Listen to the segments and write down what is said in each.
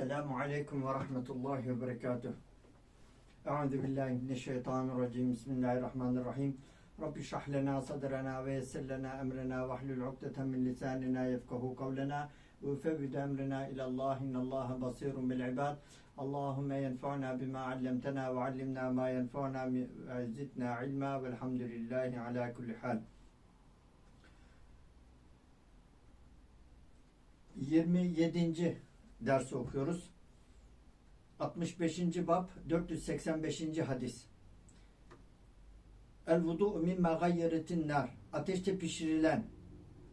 Esselamu Aleyküm ve Rahmetullahi ve Berekatuh. Euzu billahi mineşşeytanirracim. Bismillahirrahmanirrahim. Rabbi şrah lena sadrena ve yessir lena emrena ve hlul ukdeten min lisanina yefkahu kavlena ve fevvid emrena ilallah innallaha basirun bil ibad. Allahümme yenfa'na bima allamtena ve allimna ma yenfa'na ve zidna ilma velhamdülillahi ala kulli hal. 27. dersi okuyoruz. 65. bab 485. hadis. El vudu mimma gayyeretin nar. Ateşte pişirilen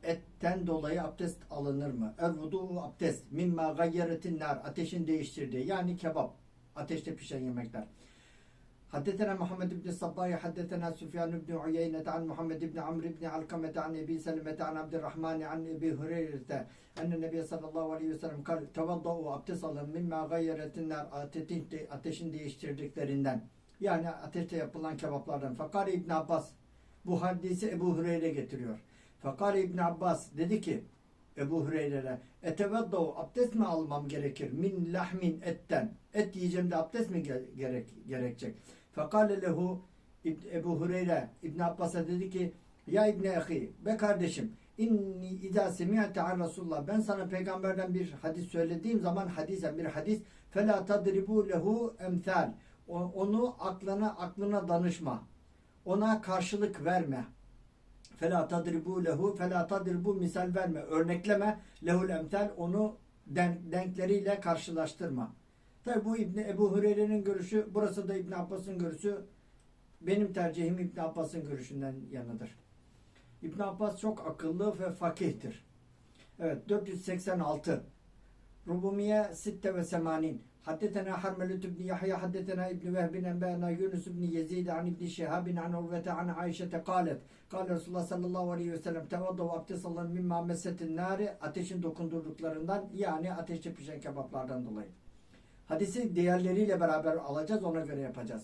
etten dolayı abdest alınır mı? El vudu abdest mimma gayyeretin nar. Ateşin değiştirdiği yani kebap. Ateşte pişen yemekler. حدثنا محمد بن الصباح حدثنا سفيان بن عيينة عن محمد بن عمرو بن علقمة عن أبي سلمة عن عبد الرحمن عن أبي هريرة أن النبي صلى الله عليه وسلم قال توضأوا abdest alın mimma gayyeretin nar ateşin, ateşin değiştirdiklerinden yani ateşte yapılan kebaplardan. Fakari İbn Abbas bu hadisi Ebu Hureyre getiriyor. Fakari İbn Abbas dedi ki Ebu Hureyre'ye eteveddav abdest mi almam gerekir? Min lahmin etten. Et yiyeceğim de abdest mi gerek, gerekecek? Fekale lehu Ebu Hureyre İbn Abbas'a dedi ki Ya İbni Ehi be kardeşim inni idâ semi'te an Resulullah ben sana peygamberden bir hadis söylediğim zaman hadisen bir hadis fela tadribu lehu emthal onu aklına aklına danışma ona karşılık verme Fela tadribu lehu fela tadribu misal verme. Örnekleme lehul emsal onu denk, denkleriyle karşılaştırma. Tabi bu İbni Ebu Hureyre'nin görüşü, burası da İbn Abbas'ın görüşü. Benim tercihim İbn Abbas'ın görüşünden yanıdır. İbn Abbas çok akıllı ve fakihtir. Evet 486 Rubumiye sitte ve semanin Haddetena Harmelut ibn Yahya haddetena İbn Vehbin enbeana Yunus ibn Yezid an İbn Şihabin an Urvete an Ayşe'te kalet Kale Resulullah sallallahu aleyhi ve sellem tevaddav abdest alın mimma mesetin nari ateşin dokundurduklarından yani ateşte pişen kebaplardan dolayı. Hadisi diğerleriyle beraber alacağız ona göre yapacağız.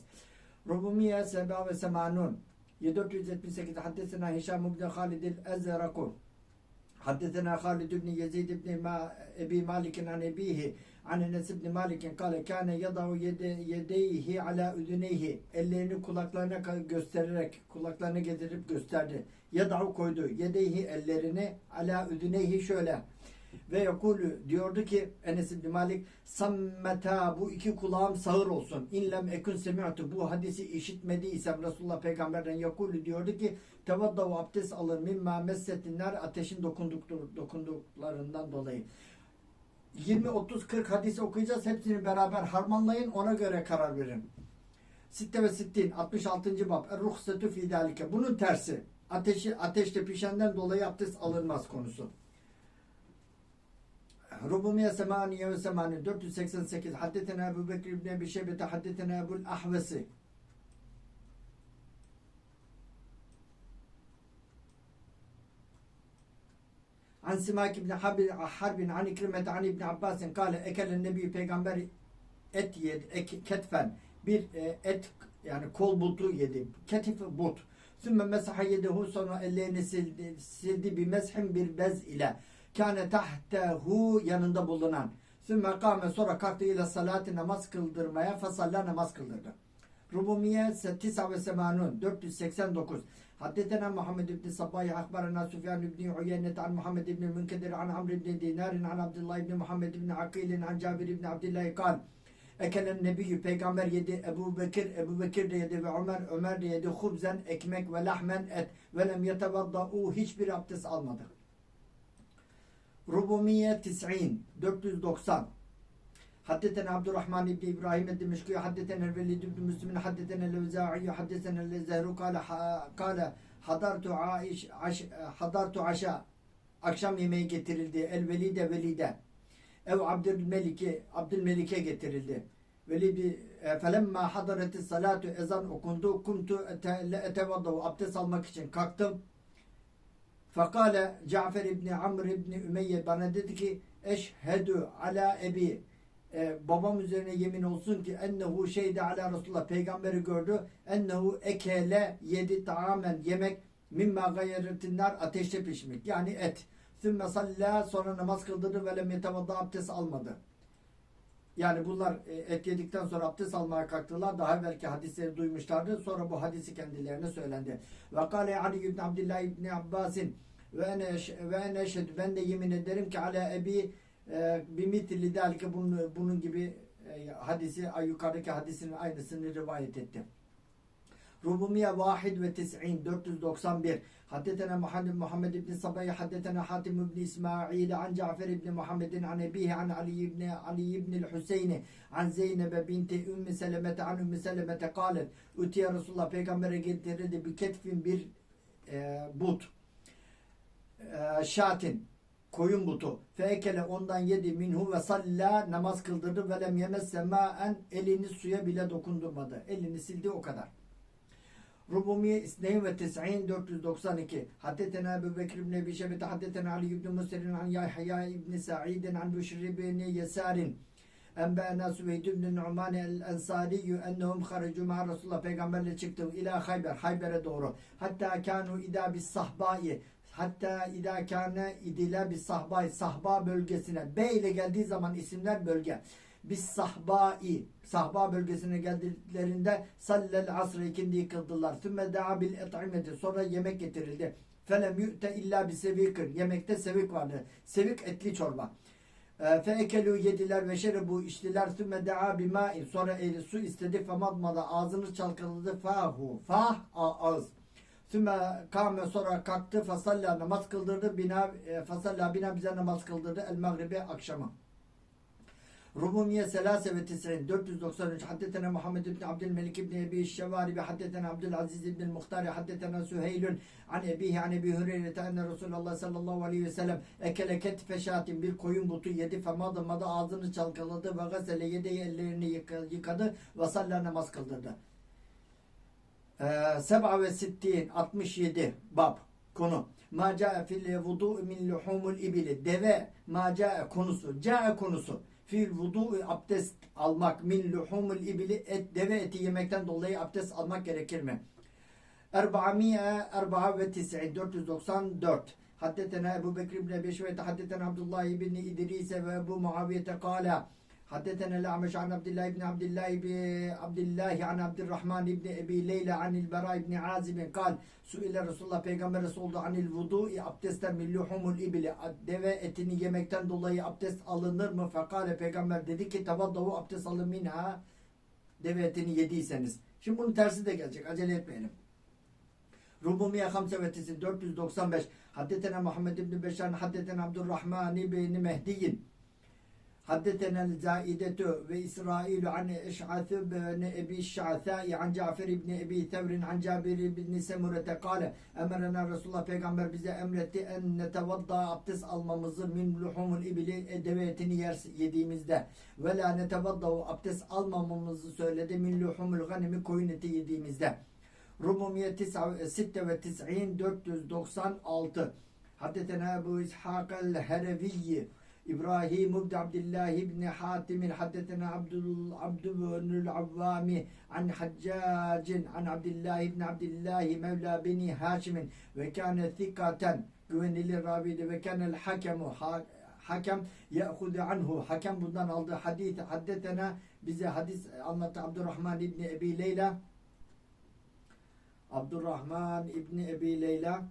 Rubumiye seba ve semanun 1478 haddesena Hişam ibn Halid el-Ezraku حدثنا خالد بن يزيد بن ما أبي مالك عن أبيه Hani An Enes İbni Malik'in kale kâne yadavu yedeyhi ala üdüneyhi. Ellerini kulaklarına göstererek, kulaklarını getirip gösterdi. Yadavu koydu. Yedeyhi ellerini ala üdüneyhi şöyle. Ve yekulü diyordu ki Enes İbni Malik sammeta bu iki kulağım sağır olsun. İnlem ekün semi'tu bu hadisi işitmediysem Resulullah peygamberden yekulü diyordu ki tevaddavu abdest alın mimma messetinler ateşin dokunduklarından dolayı. 20, 30, 40 hadis okuyacağız. Hepsini beraber harmanlayın. Ona göre karar verin. Sitte ve sittin 66. bab. Er-ruhsetü fî dâlike. Bunun tersi. Ateşi, ateşte pişenden dolayı abdest alınmaz konusu. Rubumiye semaniye ve semani 488 Haddetena Ebu Bekir İbni Ebi Şebete Haddetena Ebu'l Ahvesi An Simak İbni Harbin An İkrimet An İbni Abbas'ın Kale Ekelen Nebi Peygamber et yedi, ek, ketfen bir e, et yani kol butu yedi. Ketif but. Sümme mesaha yedehu sonra ellerini sildi, sildi bir meshin bir bez ile kâne tahtehu yanında bulunan. Sümme kâme sonra kalktı ile salati namaz kıldırmaya fasalla namaz kıldırdı. Rubumiye 9 semanun 489 Haddetena Muhammed ibn Sabbahi akbarana Süfyan ibn Uyeynet an Muhammed ibn Münkedir an Amr ibn Dinarin an Abdullah ibn Muhammed ibn Akilin an Cabir ibn Abdullah kal Ekelen Nebiyyü peygamber yedi Ebu Bekir Ebu Bekir de yedi ve Ömer Ömer de yedi. Hubzen ekmek ve lahmen et. Ve lem yetevadda'u hiçbir abdest almadı. Rubumiye 90 Haddeten Abdurrahman İbni İbrahim Eddi Müşkü, haddeten Elvelid İbni Müslümin, haddeten Elevza'i, haddeten Elezehru, kale, ha, kale hadartu, aş, hadartu aşa, akşam yemeği getirildi. Elvelide Velide. Velide, Ev Abdülmelik'e Abdülmelik'e getirildi. Velidi e, felemma hadareti salatu ezan okundu. Kumtu etevaddavu abdest almak için kalktım. Fakale Cafer İbni Amr İbni Ümeyye bana dedi ki eşhedü ala ebi e, babam üzerine yemin olsun ki ennehu şeyde ala Resulullah. Peygamberi gördü. Ennehu ekele yedi tamamen yemek mimma gayretinler ateşte pişmek yani et. Sümme salla. Sonra namaz kıldırdı ve lem yetevadda abdest almadı. Yani bunlar e, et yedikten sonra abdest almaya kalktılar. Daha evvelki hadisleri duymuşlardı. Sonra bu hadisi kendilerine söylendi. Ve kâle Ali ibn Abdullah ibn Abbasin ve ene ve ene ben de yemin ederim ki ala ebi e, bimitli dalike bunun, bunun gibi e, hadisi yukarıdaki hadisinin aynısını rivayet etti. Rubumiye vahid ve tis'in 491 Haddetena Muhammed Muhammed ibn Sabayy Haddetena Hatim ibn İsmail An Cafer ibn Muhammedin An Ebihi An Ali ibn Ali ibn Hüseyni An Zeynep binti Ümmü Selemete An Ümmü Selemete Kalet Utiye Resulullah Peygamber'e getirildi bir ketfin bir e, but. E, şatin koyun butu. Fekele ondan yedi minhu ve salla namaz kıldırdı ve lem yemesse maen elini suya bile dokundurmadı. Elini sildi o kadar. Rubumiye İsneyn ve Tis'in 492 Haddetena Ebu Bekir ibn Ebi Şebet Haddetena Ali ibn Musir'in an Yahya ibn Sa'idin an Büşri ibn Yesarin. Enbâna Süveyd ibn Nu'man el-Ensariyyü ennehum haricu ma'a Resulullah peygamberle çıktı ila Hayber Hayber'e doğru. Hatta kanu ida bis sahbai hatta ida kâne idile bis sahbai sahba bölgesine B ile geldiği zaman isimler bölge bis sahbai sahba bölgesine geldiklerinde sallel asrı ikindi kıldılar. Sümme da'a bil et'imeti sonra yemek getirildi. Felem yu'te illa bi sevikir. Yemekte sevik vardı. Sevik etli çorba. Fe ekelu yediler ve şerebu içtiler. Sümme da'a bi ma'in. Sonra eli su istedi. Femadmada ağzını çalkaladı. Fahu. Fah ağız. Sümme kâme sonra kalktı. Fasalla namaz kıldırdı. Bina, fasalla bina bize namaz kıldırdı. El mağribi akşamı. Rubumiye Selase ve Tisrin 493 Haddetena Muhammed ibn Abdülmelik ibn Ebi Şevaribi Haddetena Abdülaziz ibn Muhtari Haddetena Süheylün An Ebihi An Ebi Hüreyre Enne Resulullah sallallahu aleyhi ve sellem Ekele ketfe şatin bir koyun butu yedi Femadamadı ağzını çalkaladı ve gasele yedi ellerini yıkadı ve salla namaz kıldırdı. Ee, Seba ve Sittin 67 bab konu. Ma ca'e fil vudu min luhumul ibili. Deve ma ca'e konusu ca'e konusu. Fil vudu abdest almak min luhumul ibili et deve eti yemekten dolayı abdest almak gerekir mi? 494 494 Haddetena Ebu Bekir ibn Ebi Şüveyt Haddetena Abdullah ibn İdrise ve Ebu Muaviyete kâle حدثنا الأعمش عن عبد الله بن عبد الله بن عبد الله عن عبد الرحمن بن أبي ليلى عن البراء بن عازب قال سئل رسول الله peygamber sordu anil vudu abdestten min luhumul ibli deve etini yemekten dolayı abdest alınır mı? Fekale peygamber dedi ki tavaddavu abdest alın minha deve etini yediyseniz. Şimdi bunun tersi de gelecek. Acele etmeyelim. Rubumiye Hamse ve Tisin 495 Haddetena Muhammed ibn Beşan Haddetena Abdurrahman ibn Mehdiyin Haddetenel zaidetu ve İsrailu an Eş'atü ibn Ebi Şa'thâ'i an Cafer ibn Ebi Tevrin an Cabir ibn Semurete kâle Emerena Resulullah Peygamber bize emretti en netevadda abdest almamızı min luhumul ibili deve etini yer, yediğimizde. Ve la netevaddahu abdest almamamızı söyledi min luhumul ganimi koyun eti yediğimizde. Rumumiye 96 ve 496 Haddetena Ebu İshak el-Hereviyyi İbrahim ibn Abdullah ibn Hatim haddetena Abdul Abdu ibn Avvami an Haccac an Abdullah ibn Abdullah Mevla beni Haşim ve kana thikaten güvenilir raviydi ve kana hakemu ha, hakem ya'hudu anhu. Hakem bundan aldığı hadis haddetena bize hadis anlattı Abdurrahman ibn Ebi Leyla. Abdurrahman ibn Ebi Leyla.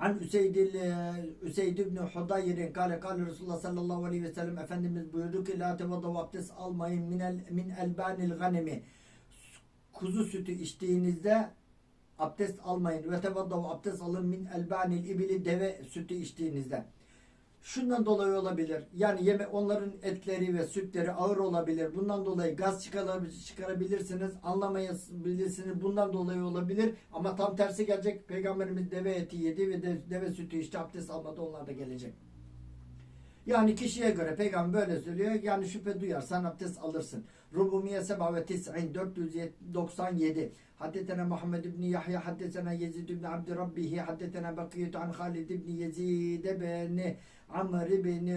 An Üseyd, Üseyd ibn Hudayr kale kale Resulullah sallallahu aleyhi ve sellem Efendimiz buyurdu ki la tevadav abdest almayın minel, min elbanil ganemi kuzu sütü içtiğinizde abdest almayın. Ve tevadav abdest alın min elbanil ibili. Deve sütü içtiğinizde şundan dolayı olabilir. Yani yeme onların etleri ve sütleri ağır olabilir. Bundan dolayı gaz çıkarabilirsiniz. Anlamayabilirsiniz. Bundan dolayı olabilir. Ama tam tersi gelecek. Peygamberimiz deve eti yedi ve de, deve sütü işte abdest almadı. Onlar da gelecek. Yani kişiye göre peygamber böyle söylüyor. Yani şüphe duyarsan abdest alırsın. Rubumiye seba ve tis'in 497 حدثنا محمد بن يحيى حدثنا يزيد بن عبد ربه حدثنا بقية عن خالد بن يزيد بن عمرو بن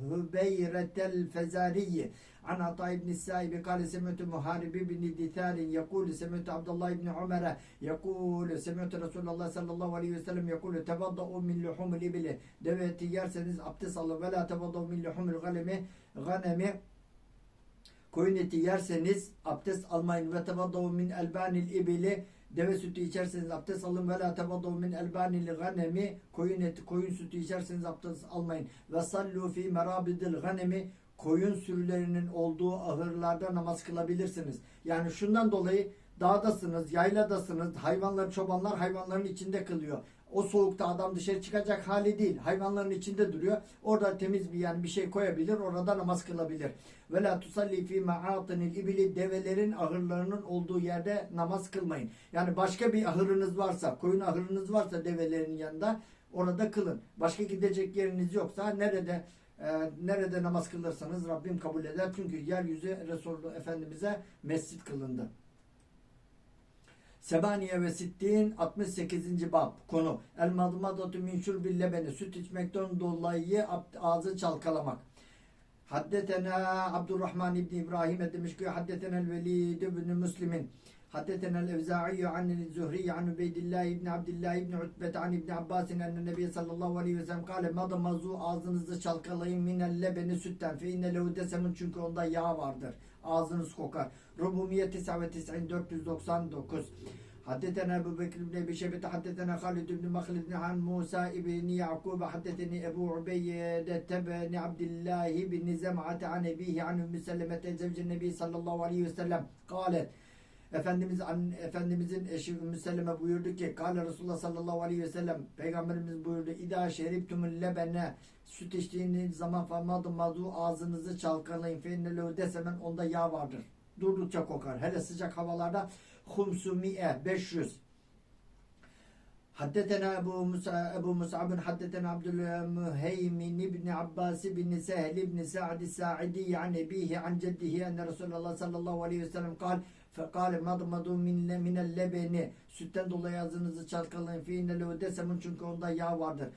هبيرة الفزاري. عن عطاء بن السائب قال سمعت محارب بن دثار يقول سمعت عبد الله بن عمر يقول سمعت رسول الله صلى الله عليه وسلم يقول تبضؤوا من لحوم الإبل. دبت yerseniz abdest alın ve la tebaddav min lehumil koyun eti yerseniz abdest almayın. Ve tefaddav min elbanil ibili. Deve sütü içerseniz abdest alın. Ve la tefaddav min elbanil ganemi koyun eti koyun sütü içerseniz abdest almayın. Ve sallu fi merabidil ganemi koyun sürülerinin olduğu ahırlarda namaz kılabilirsiniz. Yani şundan dolayı dağdasınız, yayladasınız, hayvanlar, çobanlar hayvanların içinde kılıyor. O soğukta adam dışarı çıkacak hali değil. Hayvanların içinde duruyor. Orada temiz bir yani bir şey koyabilir. Orada namaz kılabilir. Ve la tusalli fi ma'atinil ibili develerin ahırlarının olduğu yerde namaz kılmayın. Yani başka bir ahırınız varsa, koyun ahırınız varsa develerin yanında orada kılın. Başka gidecek yeriniz yoksa nerede e, nerede namaz kılırsanız Rabbim kabul eder. Çünkü yeryüzü Resulullah Efendimiz'e mescit kılındı. Sebaniye ve Sittin 68. bab konu El madmadatu min şurbil lebeni süt içmekten dolayı ab- ağzı çalkalamak. Haddetena Abdurrahman İbni İbrahim demiş ki haddetena el Velid ibn Müslim'in حدثنا الأوزاعي عن الزهري عن عبيد الله بن عبد الله بن عتبة عن ابن عباس أن النبي صلى الله عليه وسلم قال مضمزوا ağzınızı çalkalayın minel lebeni sütten fe inne lehu desemun çünkü onda yağ vardır. Ağzınız kokar. Rubumiye 99 499 حدثنا أبو بكر بن أبي شيبة حدثنا خالد بن مخلد عن موسى بن يعقوب حدثني أبو عبيدة بن عبد الله بن زمعة عن أبيه عن أم سلمة زوج النبي صلى الله عليه وسلم قالت Efendimiz an- Efendimizin eşi Ümmü Seleme buyurdu ki Kale Resulullah sallallahu aleyhi ve sellem Peygamberimiz buyurdu İda şeriptumul lebene süt içtiğiniz zaman famadı madu ağzınızı çalkalayın fe innelehu desemen onda yağ vardır. Durdukça kokar. Hele sıcak havalarda humsu mi'e 500 حدثنا أبو موسى أبو مصعب حدثنا عبد المهيمن بن عباس بن سهل بن سعد الساعدي عن أبيه عن جده أن رسول الله صلى الله عليه وسلم قال فقال مضمضوا من من اللبن sütten dolayı ağzınızı çalkalayın fi inne lehu desemun çünkü onda yağ vardır.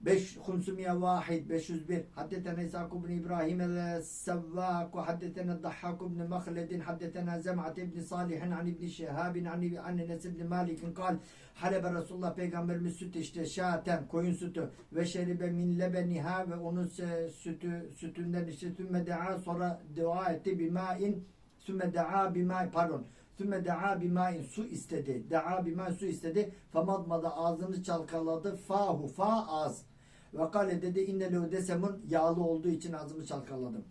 5 500 vahid 501 حدثنا إسحاق بن إبراهيم السواق وحدثنا الضحاك بن مخلد حدثنا زمعة بن صالح عن ابن شهاب عن عن أنس بن مالك قال حلب رسول الله peygamberimiz süt işte şaten koyun sütü ve şeribe min lebeniha ve onun se- sütü sütünden işte sümme daa sonra dua etti bimain sümme daa bima pardon sümme daa bimain su istedi daa bima su istedi famadmada ağzını çalkaladı fahu fa ağız ve kale dedi inne lehu desemun yağlı olduğu için ağzımı çalkaladım.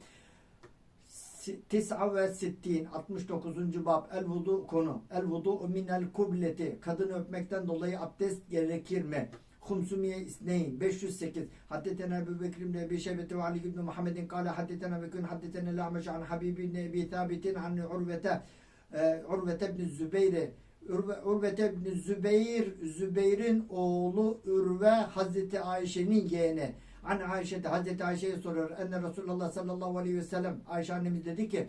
Tis'a ve sittin 69. bab el vudu konu. El vudu minel kubleti. Kadın öpmekten dolayı abdest gerekir mi? Humsumiye isneyn 508 Haddetena Ebu Bekir ibn Ebi Şebeti ve Ali ibn Muhammedin kâle haddetena ve kün haddetena La'meş an Habib ibn Ebi Thabitin an Urvete Urvete ibn Zübeyre Urve, Urvete ibn Zübeyir Zübeyir'in oğlu Ürve Hazreti Ayşe'nin yeğeni An Ayşe Hazreti Ayşe'ye soruyor. Enne Resulullah sallallahu aleyhi ve sellem Ayşe annemiz dedi ki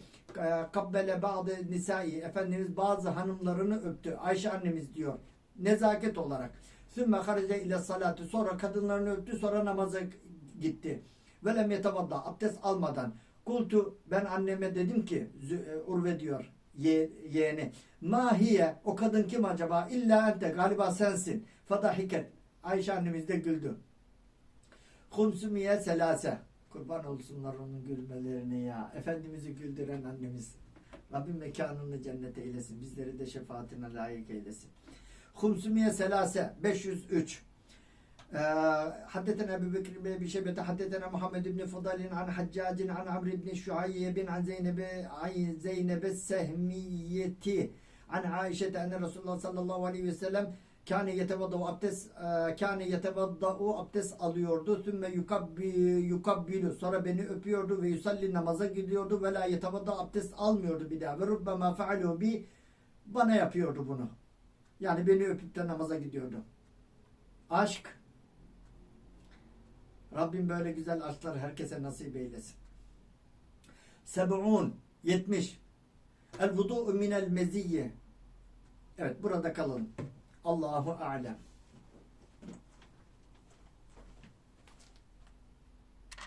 kabbele bazı nisai Efendimiz bazı hanımlarını öptü. Ayşe annemiz diyor. Nezaket olarak. Sümme harice ile salatı sonra kadınlarını öptü sonra namaza gitti. Ve lem yetevadda abdest almadan. Kultu ben anneme dedim ki e, Urve diyor ye, yeğeni. Mahiye o kadın kim acaba? İlla ente galiba sensin. Fadahiket. Ayşe annemiz de güldü. Humsumiye selase. Kurban olsunlar onun gülmelerine ya. Efendimiz'i güldüren annemiz. Rabbim mekanını cennet eylesin. Bizleri de şefaatine layık eylesin. Humsumiye selase 503. حدثنا أبو بكر بن أبي شيبة حدثنا محمد بن فضل عن حجاج عن عمرو بن شعيب عن زينب عن زينب السهمية عن عائشة أن رسول الله صلى الله عليه وسلم kâne yetevadda'u abdest e, kâne yetevadda'u abdest alıyordu. Sümme yukabbi, yukabbilu sonra beni öpüyordu ve yusalli namaza gidiyordu ve la yetevadda abdest almıyordu bir daha. Ve rubbema fealu bi bana yapıyordu bunu. Yani beni öpüp de namaza gidiyordu. Aşk Rabbim böyle güzel aşklar herkese nasip eylesin. Seb'un 70 El vudu'u minel meziyye Evet burada kalalım. Allahu alem.